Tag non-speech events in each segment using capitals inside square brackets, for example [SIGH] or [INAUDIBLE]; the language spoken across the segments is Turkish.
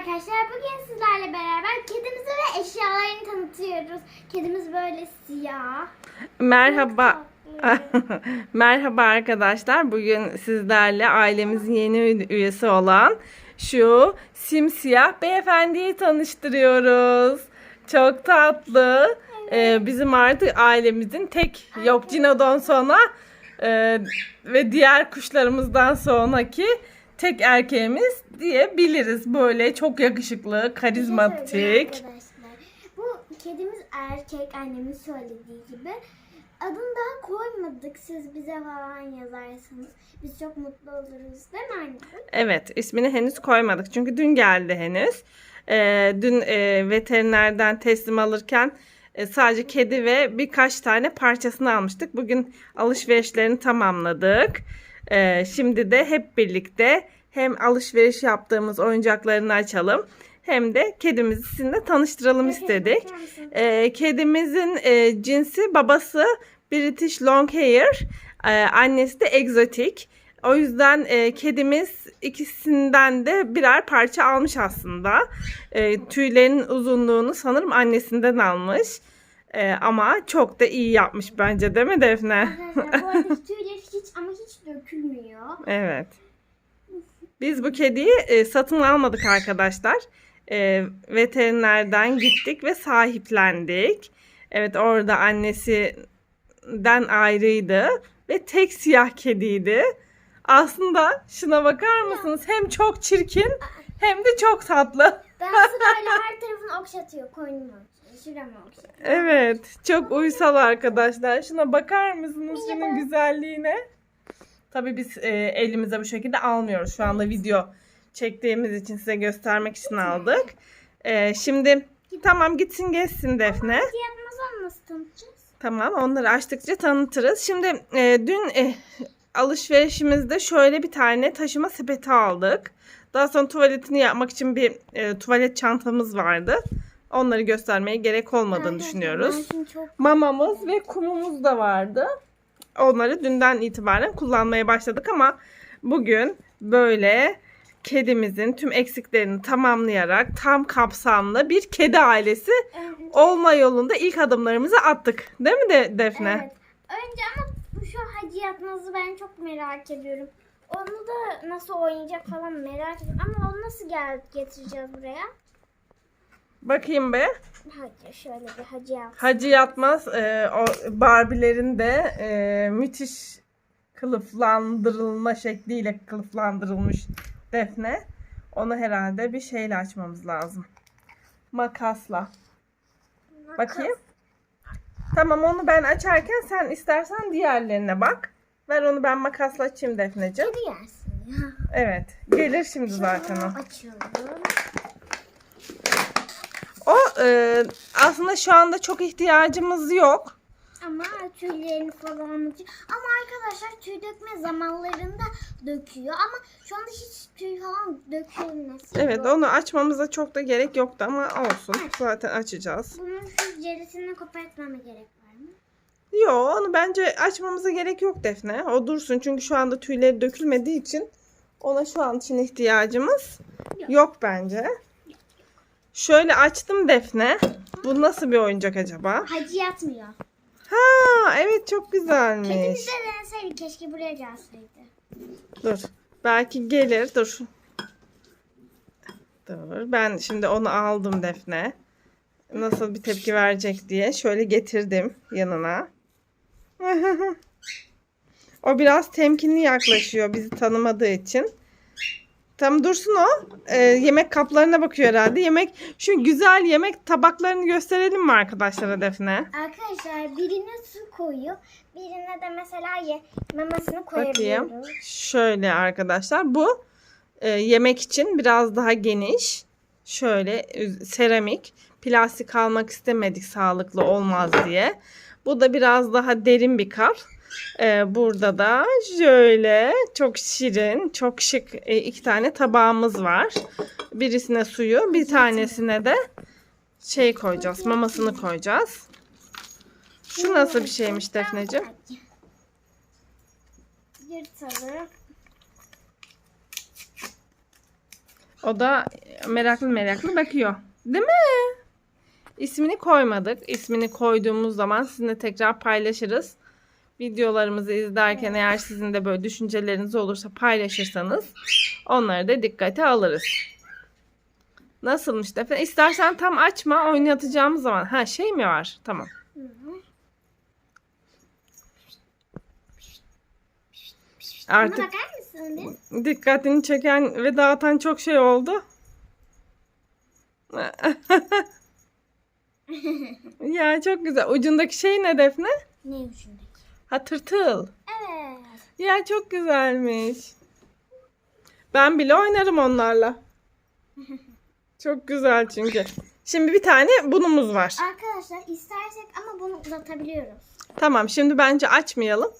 arkadaşlar. Bugün sizlerle beraber kedimizi ve eşyalarını tanıtıyoruz. Kedimiz böyle siyah. Merhaba. [LAUGHS] Merhaba arkadaşlar. Bugün sizlerle ailemizin yeni üyesi olan şu simsiyah beyefendiyi tanıştırıyoruz. Çok tatlı. Ee, bizim artık ailemizin tek yok Cino'dan sonra e, ve diğer kuşlarımızdan sonraki tek erkeğimiz diyebiliriz. Böyle çok yakışıklı, şey karizmatik. Bu kedimiz erkek annemin söylediği gibi. Adını daha koymadık. Siz bize falan yazarsanız biz çok mutlu oluruz değil mi anne? Evet, ismini henüz koymadık. Çünkü dün geldi henüz. Ee, dün e, veterinerden teslim alırken e, sadece kedi ve birkaç tane parçasını almıştık. Bugün alışverişlerini tamamladık. Ee, şimdi de hep birlikte hem alışveriş yaptığımız oyuncaklarını açalım hem de kedimizi sizinle tanıştıralım istedik. Ee, kedimizin e, cinsi babası British Longhair, e, annesi de egzotik. O yüzden e, kedimiz ikisinden de birer parça almış aslında. E, tüylerin uzunluğunu sanırım annesinden almış. E, ama çok da iyi yapmış bence değil mi Defne? Arkadaşlar bu arada tüyleri hiç ama hiç dökülmüyor. Evet. Biz bu kediyi e, satın almadık arkadaşlar. E, veterinerden gittik ve sahiplendik. Evet orada annesinden ayrıydı ve tek siyah kediydi. Aslında şuna bakar mısınız? Hem çok çirkin hem de çok tatlı. Ben sırayla her tarafını okşatıyor. Koynumu. Evet, çok uysal arkadaşlar. Şuna bakar mısınız şunun güzelliğine? Tabii biz e, elimize bu şekilde almıyoruz. Şu anda video çektiğimiz için size göstermek için aldık. E, şimdi tamam gitsin geçsin Defne. Tamam onları açtıkça tanıtırız. Şimdi e, dün e, alışverişimizde şöyle bir tane taşıma sepeti aldık. Daha sonra tuvaletini yapmak için bir e, tuvalet çantamız vardı. Onları göstermeye gerek olmadığını düşünüyoruz. Mamamız ve kumumuz da vardı. Onları dünden itibaren kullanmaya başladık ama bugün böyle kedimizin tüm eksiklerini tamamlayarak tam kapsamlı bir kedi ailesi Evet. olma yolunda ilk adımlarımızı attık. Değil mi de Defne? Evet. Önce ama şu Hacı Yatmaz'ı ben çok merak ediyorum. Onu da nasıl oynayacak falan merak ediyorum. Ama onu nasıl gel getireceğiz buraya? Bakayım be. Hadi şöyle bir Hacı Yatmaz. Hacı Yatmaz e, o Barbie'lerin de e, müthiş kılıflandırılma şekliyle kılıflandırılmış Defne. Onu herhalde bir şeyle açmamız lazım. Makasla. Bakayım. Tamam onu ben açarken sen istersen diğerlerine bak. Ver onu ben makasla açayım Defneciğim. Kedi yersin ya. Evet. Gelir şimdi zaten o. Açıyorum. E, aslında şu anda çok ihtiyacımız yok. Ama tüylerini falan. Ama arkadaşlar tüy dökme zamanlarında döküyor. Ama şu anda hiç tüy falan dökülmesi Evet onu açmamıza çok da gerek yoktu ama olsun. Zaten açacağız. Bunun şu cerisini kopartmama gerek var mı? Yo onu bence açmamıza gerek yok Defne. O dursun çünkü şu anda tüyleri dökülmediği için ona şu an için ihtiyacımız Yok. yok, bence. Şöyle açtım Defne. Bu nasıl bir oyuncak acaba? Hacı yatmıyor. Ha evet çok güzelmiş. Kedimiz de deneseydi keşke buraya gelseydi. Dur. Belki gelir. Dur. Dur. Ben şimdi onu aldım Defne. Nasıl bir tepki verecek diye şöyle getirdim yanına. [LAUGHS] o biraz temkinli yaklaşıyor bizi tanımadığı için. Tam dursun o. Ee, yemek kaplarına bakıyor herhalde. Yemek şu güzel yemek tabaklarını gösterelim mi arkadaşlara Defne? Arkadaşlar birine su koyuyor. Birine de mesela ye, mamasını Bakayım. koyabiliyoruz. Şöyle arkadaşlar bu e, yemek için biraz daha geniş. Şöyle seramik. Plastik almak istemedik sağlıklı olmaz diye. Bu da biraz daha derin bir kap. E, burada da şöyle çok şirin, çok şık e, iki tane tabağımız var. Birisine suyu, bir tanesine de şey koyacağız, mamasını koyacağız. Şu nasıl bir şeymiş Defneciğim? Yırtalım. O da meraklı meraklı bakıyor. Değil mi? İsmini koymadık. İsmini koyduğumuz zaman sizinle tekrar paylaşırız. Videolarımızı izlerken eğer sizin de böyle düşünceleriniz olursa paylaşırsanız onları da dikkate alırız. Nasılmış Defne? İstersen tam açma oynatacağımız zaman. Ha şey mi var? Tamam. Artık bakar mısın bir? dikkatini çeken ve dağıtan çok şey oldu. [LAUGHS] ya çok güzel. Ucundaki şey ne Defne? Ne ucundaki? Ha tırtıl. Evet. Ya çok güzelmiş. Ben bile oynarım onlarla. [LAUGHS] Çok güzel çünkü. Şimdi bir tane bunumuz var. Arkadaşlar istersek ama bunu uzatabiliyoruz. Tamam şimdi bence açmayalım.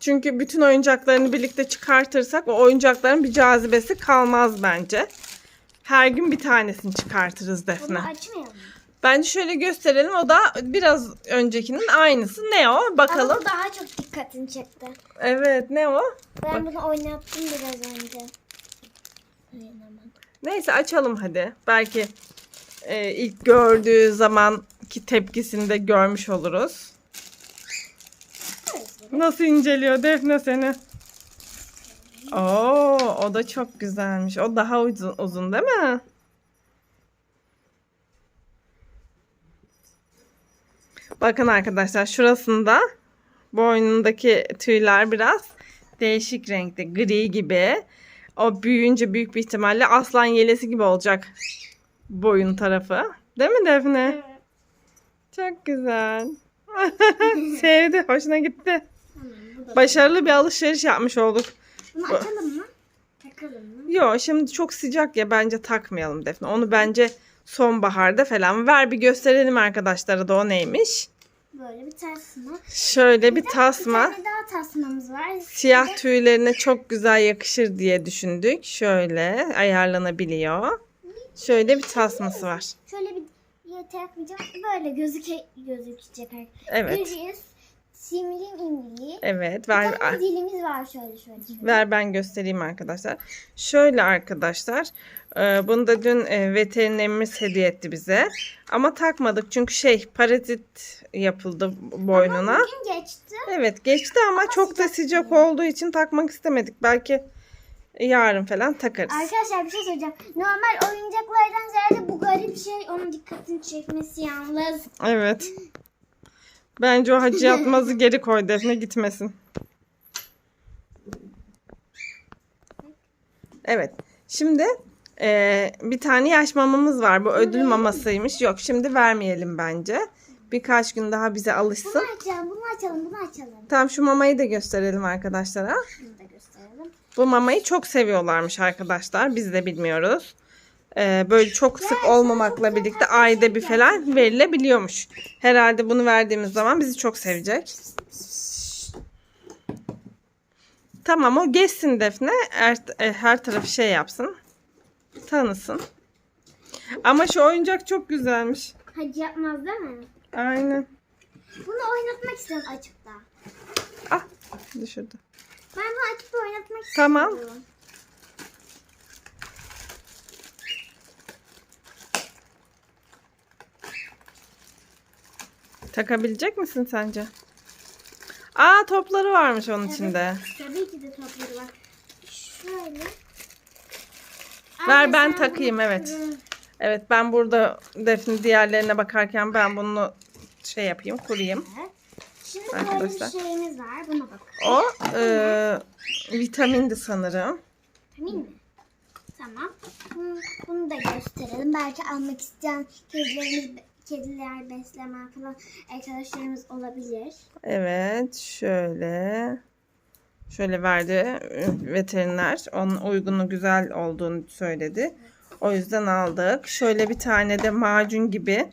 Çünkü bütün oyuncaklarını birlikte çıkartırsak o oyuncakların bir cazibesi kalmaz bence. Her gün bir tanesini çıkartırız Bunu Defne. açmayalım. Bence şöyle gösterelim. O da biraz öncekinin aynısı. Ne o? Ama Bakalım. bu daha çok dikkatini çekti. Evet ne o? Ben bunu oynattım biraz önce. Neyse açalım hadi. Belki e, ilk gördüğü zamanki tepkisini de görmüş oluruz. Nasıl inceliyor Defne seni? Oo, o da çok güzelmiş. O daha uzun, uzun değil mi? Bakın arkadaşlar şurasında boynundaki tüyler biraz değişik renkte. Gri gibi. O büyüyünce büyük bir ihtimalle aslan yelesi gibi olacak boyun tarafı. Değil mi Defne? Çok güzel. [LAUGHS] Sevdi. Hoşuna gitti. Başarılı bir alışveriş yapmış olduk. Bunu açalım mı? Takalım mı? Yo şimdi çok sıcak ya bence takmayalım Defne. Onu bence sonbaharda falan ver bir gösterelim arkadaşlara da o neymiş. Böyle bir tasma. Şöyle bir Bir tasma. tane daha tasmamız var. Siyah tüylerine çok güzel yakışır diye düşündük. Şöyle ayarlanabiliyor. Şöyle bir tasması var. Şöyle bir yeter yapmayacağım. Böyle gözüke, gözükecek. Evet. Göreceğiz. Simli imli. Evet Bir ver. tane dilimiz var şöyle şöyle. şöyle. Ver ben göstereyim arkadaşlar. Şöyle arkadaşlar. e, Bunu da dün e, veterinerimiz hediye etti bize. Ama takmadık çünkü şey parazit yapıldı boynuna. Bugün geçti. Evet geçti ama çok da sıcak sıcak değil. olduğu için takmak istemedik. Belki yarın falan takarız. Arkadaşlar bir şey söyleyeceğim. Normal oyuncaklardan ziyade bu garip şey onun dikkatini çekmesi yalnız. Evet. [LAUGHS] Bence o hacı yatmazı geri koy Defne gitmesin. Evet. Şimdi e, bir tane yaş mamamız var. Bu ödül mamasıymış. Yok şimdi vermeyelim bence. Birkaç gün daha bize alışsın. Bunu açalım, bunu açalım, bunu açalım. Tamam şu mamayı da gösterelim arkadaşlara. Bunu da gösterelim. Bu mamayı çok seviyorlarmış arkadaşlar. Biz de bilmiyoruz. Ee, böyle çok sık olmamakla birlikte ayda bir falan verilebiliyormuş. Herhalde bunu verdiğimiz zaman bizi çok sevecek. Tamam o geçsin Defne. Her, e, her tarafı şey yapsın. Tanısın. Ama şu oyuncak çok güzelmiş. Hacı yapmaz değil mi? Aynen. Bunu oynatmak istiyorum açıp da. Ah düşürdü. Ben bunu açıp da oynatmak Tamam. istiyorum. Takabilecek misin sence? Aa topları varmış onun içinde. Tabii ki de topları var. Şöyle. Ver, Anne, ben sen takayım, bunu evet. Evet ben burada Defne diğerlerine bakarken ben bunu şey yapayım kurayım. Evet. Şimdi Arkadaşlar. böyle bir şeyimiz var. Buna bak. O e, vitamindi sanırım. Tamam mı? Tamam. Bunu, bunu da gösterelim. Belki almak isteyen kedilerimiz, kediler besleme falan arkadaşlarımız olabilir. Evet şöyle. Şöyle verdi e, veteriner. Onun uygunu güzel olduğunu söyledi. O yüzden aldık. Şöyle bir tane de macun gibi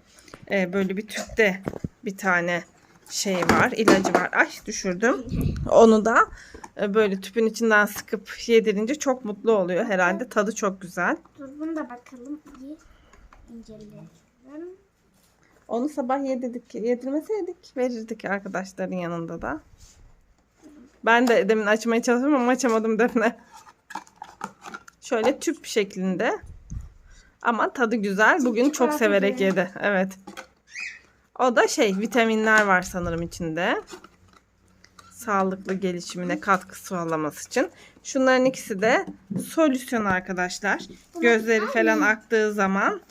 e, böyle bir tüpte bir tane şey var. ilacı var. Ay düşürdüm. Onu da e, böyle tüpün içinden sıkıp yedirince çok mutlu oluyor herhalde. Tadı çok güzel. Dur bunu da bakalım. İyi inceleyelim. Onu sabah yedirdik. Yedirmeseydik verirdik arkadaşların yanında da. Ben de demin açmaya çalıştım ama açamadım Defne. Şöyle tüp şeklinde. Ama tadı güzel. Bugün çok severek yedi. Evet. O da şey vitaminler var sanırım içinde. Sağlıklı gelişimine katkı sağlaması için. Şunların ikisi de solüsyon arkadaşlar. Gözleri falan aktığı zaman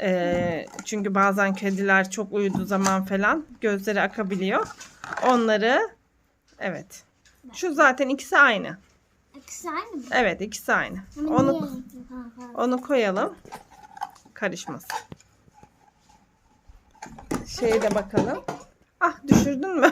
eee, çünkü bazen kediler çok uyuduğu zaman falan gözleri akabiliyor. Onları evet. Şu zaten ikisi aynı. İkisi aynı mı? Evet ikisi aynı. Onu onu koyalım. Karışmasın. Şeye de bakalım. Ah düşürdün mü?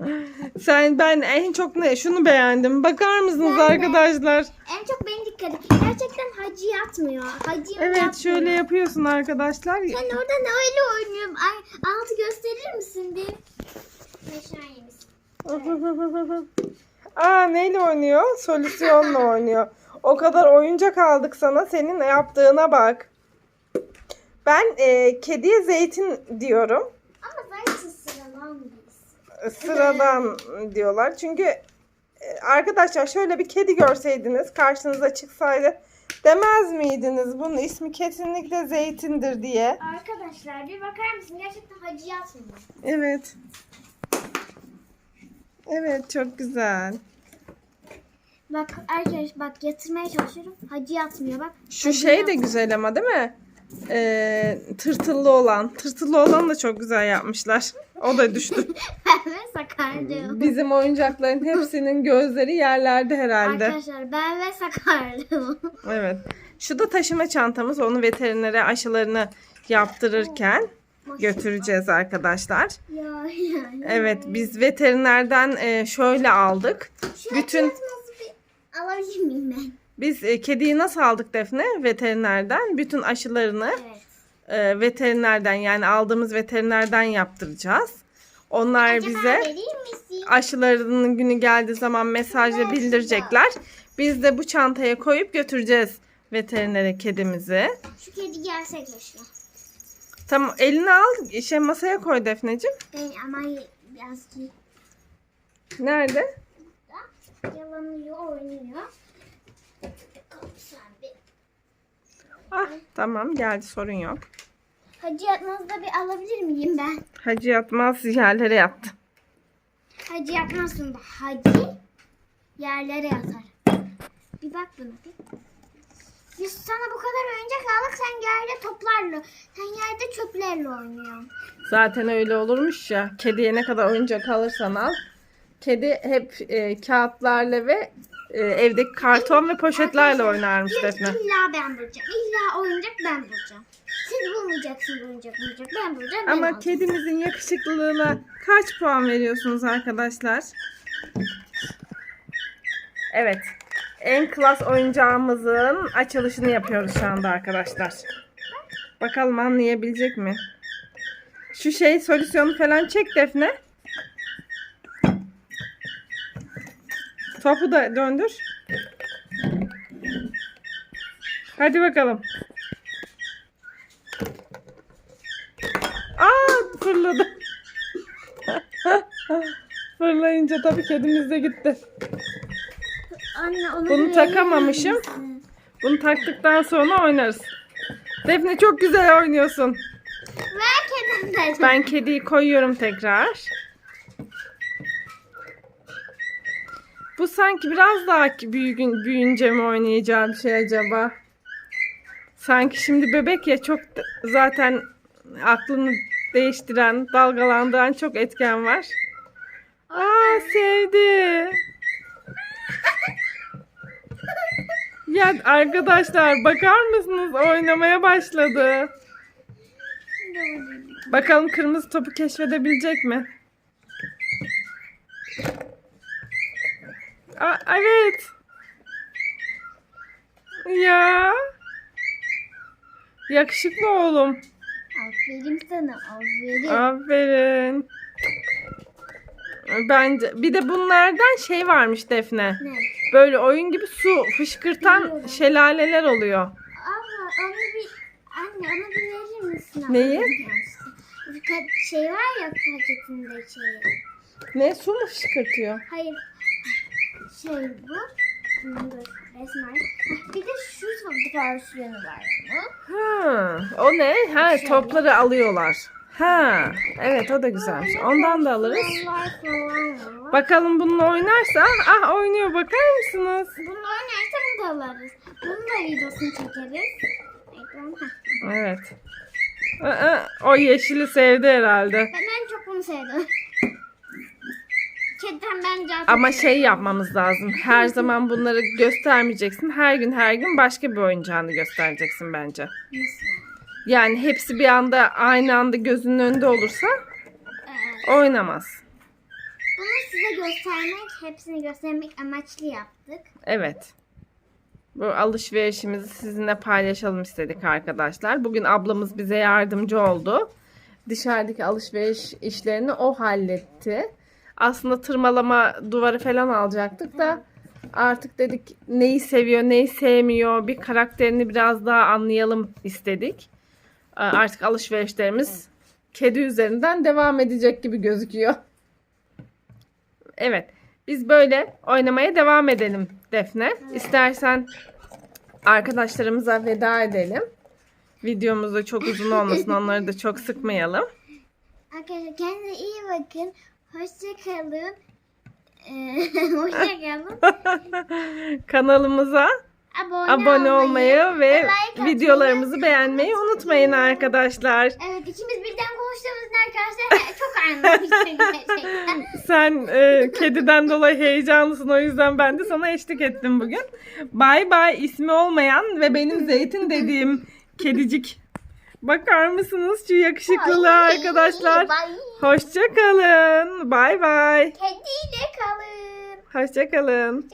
[LAUGHS] Sen ben en çok ne şunu beğendim. Bakar mısınız Ben de. arkadaşlar? En çok beni dikkat Gerçekten hacı yatmıyor. Hacı Evet yatmıyor. şöyle yapıyorsun arkadaşlar. Sen orada ne öyle oynuyorum? Ay, altı gösterir misin bir? Meşayemiz. Aa neyle oynuyor? Solüsyonla oynuyor. O kadar oyuncak aldık sana. Senin yaptığına bak. Ben e, kediye zeytin diyorum. Ama bence sıralanmayız. sıradan diyorlar. Çünkü e, arkadaşlar şöyle bir kedi görseydiniz karşınıza çıksaydı demez miydiniz bunun ismi kesinlikle zeytindir diye. Arkadaşlar bir bakar mısın? Gerçekten hacı yatmıyor. Evet. Evet çok güzel. Bak arkadaş bak yatırmaya çalışıyorum. Hacı yatmıyor bak. Şu Hacı şey de yatmıyor. güzel ama değil mi? Ee, tırtıllı olan. Tırtıllı olan da çok güzel yapmışlar. O da düştü. [LAUGHS] Ben ve sakardım. Bizim oyuncakların hepsinin gözleri yerlerde herhalde. Arkadaşlar ben ve sakardım. [LAUGHS] Evet. Şu da taşıma çantamız. Onu veterinere aşılarını yaptırırken götüreceğiz arkadaşlar. ya ya. ya. Evet biz veterinerden e, şöyle aldık. Şu bütün- bütün... bir alabilir miyim ben? Biz e, kediyi nasıl aldık Defne? Veterinerden. Bütün aşılarını Evet. E, veterinerden yani aldığımız veterinerden yaptıracağız. Onlar Acaba bize aşılarının günü geldiği zaman mesajla bildirecekler. Biz de bu çantaya koyup götüreceğiz veterinere kedimizi. Şu kedi gelse keşke. Tamam elini al şey masaya koy Defneciğim. Ben ama biraz ki Nerede? yalanıyor, oynuyor. Ah tamam geldi sorun yok. Hacı yatmazda bir alabilir miyim ben? Hacı yatmaz yerlere yattı. Hacı yatmazsın da hacı yerlere yatar. Bir bak buna bir. Biz sana bu kadar oyuncak aldık sen yerde toplarla, sen yerde çöplerle oynuyorsun. Zaten öyle olurmuş ya. Kediye ne kadar oyuncak alırsan al. Kedi hep e, kağıtlarla ve e, evdeki karton ve poşetlerle oynarmış Defne. İlla ben bulacağım. İlla oyuncak ben bulacağım. Siz bulmayacaksınız oyuncak bulacak. Ben bulacağım. ben Ama alacağım. kedimizin yakışıklılığına kaç puan veriyorsunuz arkadaşlar? Evet. En klas oyuncağımızın açılışını yapıyoruz şu anda arkadaşlar. Bakalım anlayabilecek mi? Şu şey solüsyonu falan çek Defne. Topu da döndür. Hadi bakalım. Aa fırladı. Fırlayınca tabii kedimiz de gitti. Anne onu Bunu takamamışım. Bunu taktıktan sonra oynarız. Defne çok güzel oynuyorsun. Ver kedimden. Ben kediyi koyuyorum tekrar. Bu sanki biraz daha büyüyün, büyüyünce mi oynayacağı bir şey acaba? Sanki şimdi bebek ya çok zaten aklını değiştiren, dalgalandıran çok etken var. Aa sevdi. Ya arkadaşlar bakar mısınız oynamaya başladı. Bakalım kırmızı topu keşfedebilecek mi? Aa, evet. Ya. Yakışıklı oğlum. Aferin sana aferin. Aferin. Bence bir de bunlardan şey varmış Defne. Ne? Böyle oyun gibi su fışkırtan Biliyorum. şelaleler oluyor. Ama onu bir anne onu bir verir misin? Neyi? Bir ka- şey var ya paketinde şey. Ne su mu fışkırtıyor? Hayır. Şey bu. Dur. Resmen. Bir de şu versiyonu var ama. Ha, o ne? Ha, topları alıyorlar. Ha, evet o da güzelmiş. Ondan da alırız. Bunlar falan var. Bakalım bununla oynarsa. Ah oynuyor bakar mısınız? Bunu oynarsa bunu da alırız. Bunun da videosunu çekeriz. Evet. Aa, o yeşili sevdi herhalde. Ben en çok bunu sevdim. Kediden bence Ama şey yapmamız lazım. Her zaman bunları göstermeyeceksin. Her gün her gün başka bir oyuncağını göstereceksin bence. Nasıl? Yani hepsi bir anda aynı anda gözünün önünde olursa Ee, oynamaz. bunu size göstermek, hepsini göstermek amaçlı yaptık. Evet. Bu alışverişimizi sizinle paylaşalım istedik arkadaşlar. Bugün ablamız bize yardımcı oldu. Dışarıdaki alışveriş işlerini o halletti. Aslında tırmalama duvarı falan alacaktık da artık dedik neyi seviyor, neyi sevmiyor, bir karakterini biraz daha anlayalım istedik. Ee, Artık alışverişlerimiz kedi üzerinden devam edecek gibi gözüküyor. Evet. Biz böyle oynamaya devam edelim Defne. İstersen arkadaşlarımıza veda edelim. Videomuz çok uzun olmasın. Onları da çok sıkmayalım. Arkadaşlar kendinize iyi bakın. Hoşça kalın. Ee, [LAUGHS] hoşça kalın. [LAUGHS] Kanalımıza Abone, abone olmayı ve like atmayı videolarımızı beğenmeyi unutmayın arkadaşlar. Evet ikimiz birden konuştuğumuz için arkadaşlar [LAUGHS] çok gerçekten. Sen e, kediden dolayı heyecanlısın o yüzden ben de sana eşlik ettim bugün. Bay bay ismi olmayan ve benim Zeytin dediğim kedicik. Bakar mısınız şu yakışıklılığa arkadaşlar? Bye. Hoşça kalın. Bay bay. Kediyle kalın. Hoşça kalın.